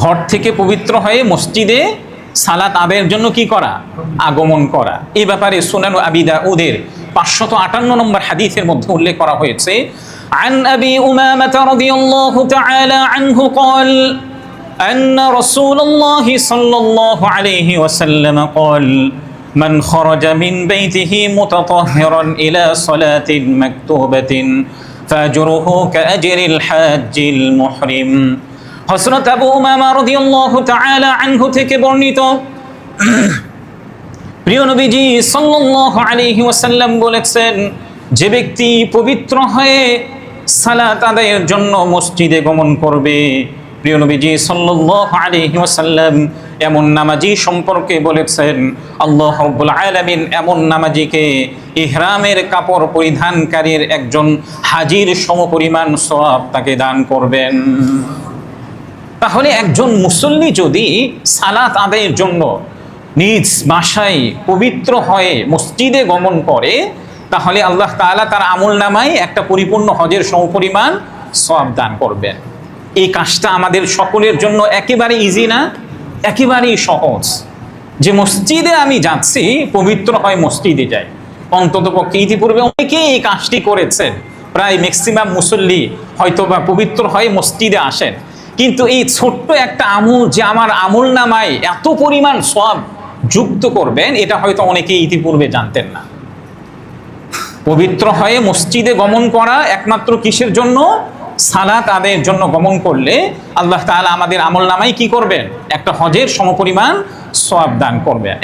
ঘর থেকে পবিত্র হয়ে মসজিদে সালাত আদায়ের জন্য কি করা আগমন করা এই ব্যাপারে সুনান আবিদা ওদের পাঁচশত আটান্ন নম্বর হাদিসের মধ্যে উল্লেখ করা হয়েছে عن أبي أمامة رضي الله تعالى عنه قال أن رسول الله صلى الله عليه وسلم قال من خرج من بيته متطهرا إلى صلاة مكتوبة فأجره كأجر الحاج المحرم হসরত আবু উমামা রাদিয়াল্লাহু তাআলা আনহু থেকে বর্ণিত। প্রিয় নবীজি সাল্লাল্লাহু আলাইহি ওয়াসাল্লাম বলেছেন, যে ব্যক্তি পবিত্র হয়ে সালাত আদায়ের জন্য মসজিদে গমন করবে, প্রিয় নবীজি সাল্লাল্লাহু আলাইহি ওয়াসাল্লাম এমন নামাজি সম্পর্কে বলেছেন, আল্লাহ রাব্বুল আলামিন এমন নামাজিকে ইহরামের কাপড় পরিধানকারীর একজন হাজির সমপরিমাণ সওয়াব তাকে দান করবেন। তাহলে একজন মুসল্লি যদি সালাত আদায়ের জন্য নিজ বাসায় পবিত্র হয়ে মসজিদে গমন করে, তাহলে আল্লাহ তাআলা তার আমল নামায় একটা পরিপূর্ণ হজের সমপরিমাণ সব দান করবেন। এই কাজটা আমাদের সকলের জন্য একেবারে ইজি না, একেবারেই সহজ। যে মসজিদে আমি যাচ্ছি, পবিত্র হয় মসজিদে যাই অন্তত পক্ষে ইতিপূর্বে অনেকেই এই কাজটি করেছেন। প্রায় ম্যাক্সিমাম মুসল্লি হয়তো বা পবিত্র হয়ে মসজিদে আসেন। কিন্তু এই ছোট্ট একটা আমুল যে আমার আমল নামায় এত পরিমাণ সব যুক্ত করবেন, এটা হয়তো অনেকেই ইতিপূর্বে জানতেন না। পবিত্র হয়ে মসজিদে গমন করা একমাত্র কিসের জন্য? সালাত তাদের জন্য গমন করলে আল্লাহ তাআলা আমাদের আমল নামায় কি করবেন? একটা হজের সমপরিমাণ সব দান করবেন।